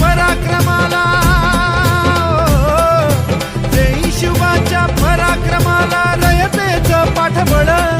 पराक्रमाला. जय शिवाच्या पराक्रमाला रयतेच पाठबळ.